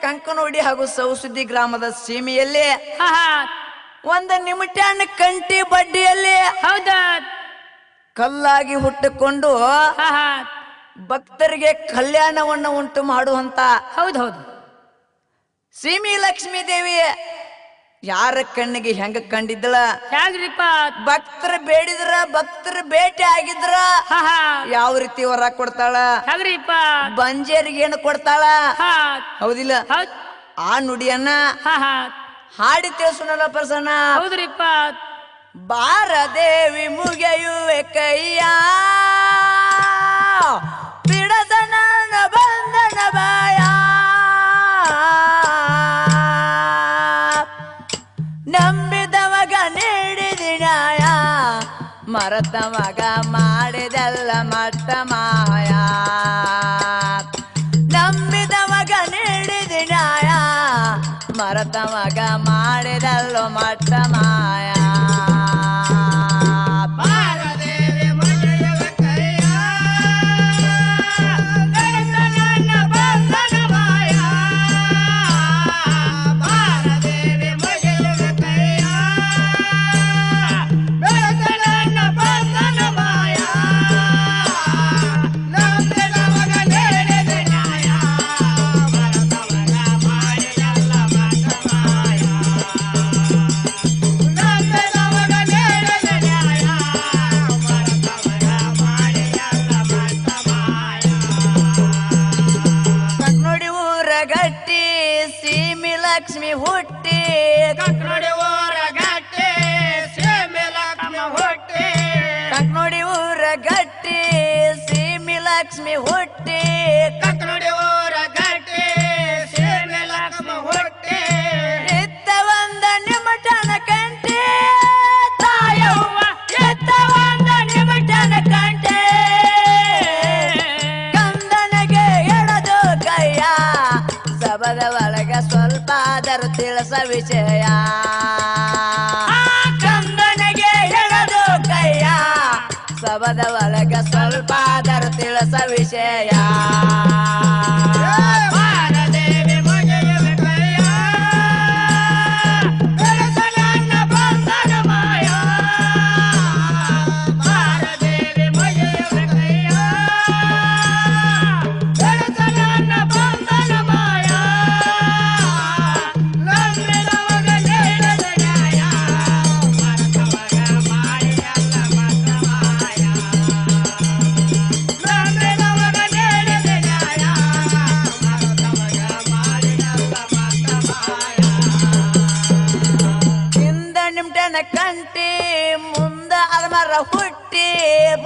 ಕಂಕನೋಡಿ ಹಾಗೂ ಸೌಸುದ್ದಿ ಗ್ರಾಮದ ಸೀಮೆಯಲ್ಲಿ ಒಂದು ನಿಮಿಟಣ್ಣ ಕಂಟಿ ಬಡ್ಡಿಯಲ್ಲಿ ಹೌದಾ? ಕಲ್ಲಾಗಿ ಹುಟ್ಟಿಕೊಂಡು ಭಕ್ತರಿಗೆ ಕಲ್ಯಾಣವನ್ನು ಉಂಟು ಮಾಡುವಂತ ಹೌದೌದು ಹೌದು. ಸೀಮಿ ಲಕ್ಷ್ಮೀ ದೇವಿ ಯಾರ ಕಣ್ಣಿಗೆ ಹೆಂಗ ಕಂಡಿದ್ದಳ? ಹ್ಯಾಂಗ್ರಿಪ್ಪ ಭಕ್ತರ ಬೇಡಿದ್ರ ಭಕ್ತರ ಭೇಟಿ ಆಗಿದ್ರ. ಹಾ ಹಾ. ಯಾವ ರೀತಿ ವರ ಕೊಡ್ತಾಳ? ಹ್ಯಾಂಗ್ರಿಪ್ಪ ಬಂಜೇರಿಗೆ ಏನು ಕೊಡ್ತಾಳ? ಹೌದಿಲ್ಲ? ಹೌದ್. ಆ ನುಡಿಯನ್ನ ಹಾ ಹಾ. ಹಾಡಿ ತಿಳಿಸೋಣಲ್ಲ ಪ್ರಸನ್ನ? ಹೌದ್ರಿಪ್ಪ. ಬಾರದೇವಿ ಮುಗಿಯುವೆ ಕೈಯ ಮರತ ಮಗ ಮಾಡಿದೆಲ್ಲ ಮಟ್ಟ ಮಾಯ. ನಂಬಿದ ಮಗ ನೀಡಿದ ನ್ಯಾಯ ಮರತ ಮಗ ಮಾಡಿದಲ್ಲೋ ಮಟ್ಟ ಮಾಯ. ಕಟ್ನೋಡಿ ಊರ ಗಟ್ಟಿ ಸೀಮಿ ಲಕ್ಷ್ಮಿ ಹುಟ್ಟಿ. ಕಕ್ನೋಡಿ ಊರ ಗಟ್ಟಿ ಸೀಮಿ ಲಕ್ಷ್ಮಿ ಹುಟ್ಟಿ. ಇತ್ತ ಒಂದ ನಿಮಟನ ಕಂಟಿ ತಾಯವ್ವ ಎತ್ತ ಒಂದ ನಿಮಟನ ಕಂಟಿ ಕಂದನಿಗೆ ಎಡದು ಕೈಯ ಸಬದ ಒಳಗ ಸ್ವಲ್ಪ ಆದರೂ ತಿಳಿಸ ವಿಷಯ. ಸಬದ ಒಳಗ ಸ್ವಲ್ಪ ಆದರೂ ತಿಳಿಸ ವಿಷಯ ನಿಮ್ಟನ ಕಂಟಿ ಮುಂದ ಅಲ್ಮರ ಹುಟ್ಟಿ.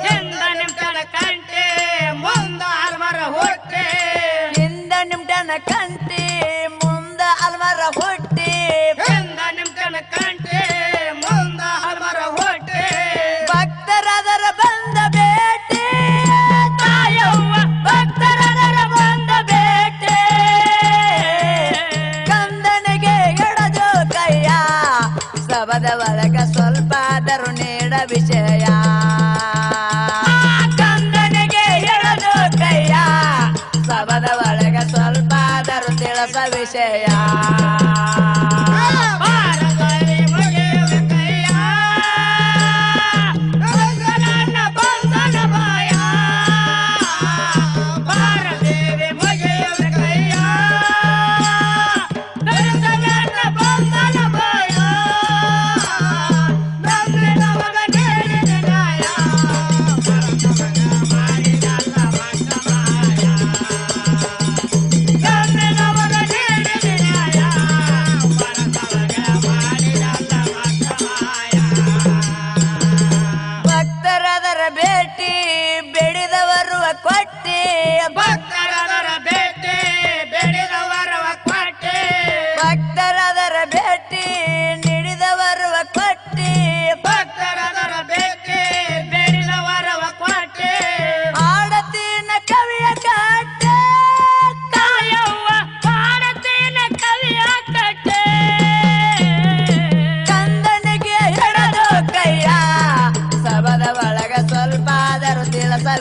ಹಿಂದ ನಿಮ್ಟನ ಕಂಟಿ ಮುಂದ ಅಲ್ಮರ ಹುಟ್ಟಿ. ಹಿಂದ ನಿಮ್ಟನ ಕಂಟಿ. ತಿಳಿಸ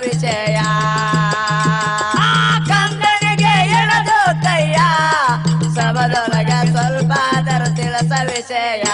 ವಿಜಯ ಆ ಕಂದನಿಗೆ ಎಳದು ಕೈಯ ಸಬದೊಳಗ ಸ್ವಲ್ಪ ಅದರ ತಿಳಸ ವಿಷಯ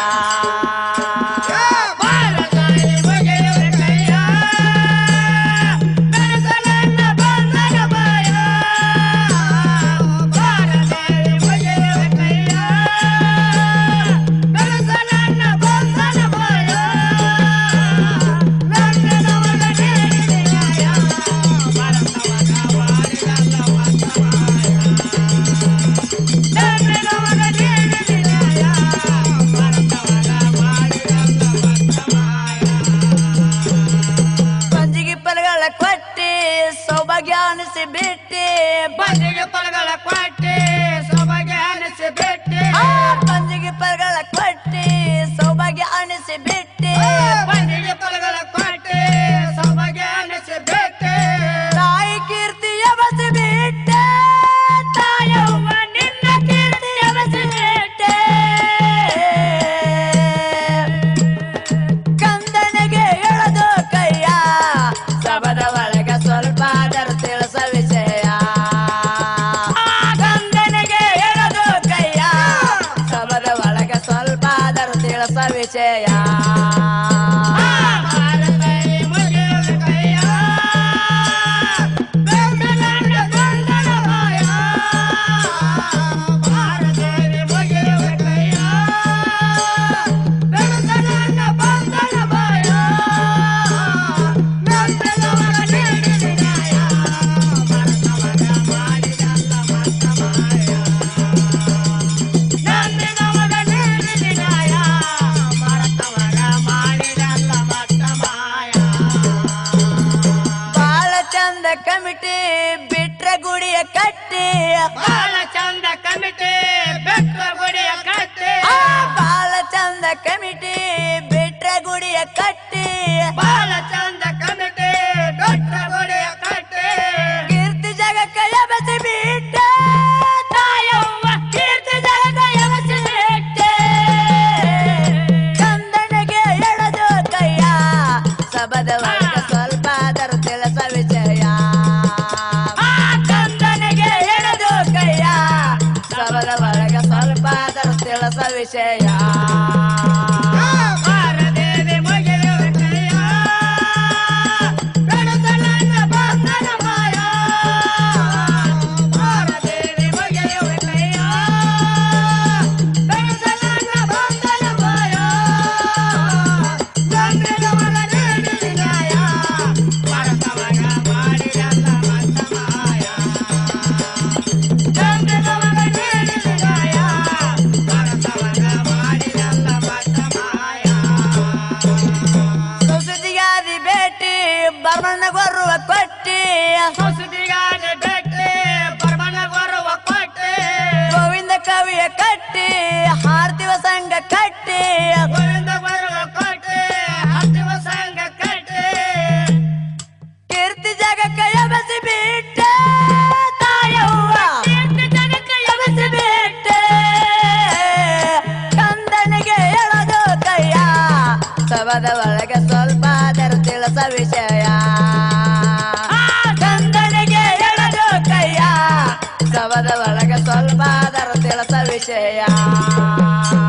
这样。ಕಟ್ಟಿ ಬಾಳ ಚಂದ ಕಮಿಟಿ ಬೆಟ್ಟ ಗುಡಿಯ ಕಟ್ಟಿ. ಬಾಳ ಚಂದ ಕಮಿಟಿ ಬೆಟ್ಟ ಗುಡಿಯ ಕಟ್ಟಿ. say, yeah. ಸುಸಿಗಾನೆ ಬೆಟ್ಟಿ ಪರಮನಗೌರವ ಕೊಟ್ಟಿ ಗೋವಿಂದ ಕವಿಯ ಕಟ್ಟಿ ಹಾರ್ದಿವ ಸಂಘ ಕಟ್ಟಿ ಗೋವಿಂದ ಗೌರವ ಕೊಟ್ಟಿ ಹಾರ್ದಿವ ಸಂಘ ಕಟ್ಟಿ ಕೀರ್ತಿ ಜಗಕ್ಕೆ ಎಬಸಿ ಬಿಟ್ಟೆ ತಾಯವ್ವ ಕೀರ್ತಿ ಜಗಕ್ಕೆ ಎಬಸಿ ಬಿಟ್ಟೆ ಕಂದನಿಗೆ सविषया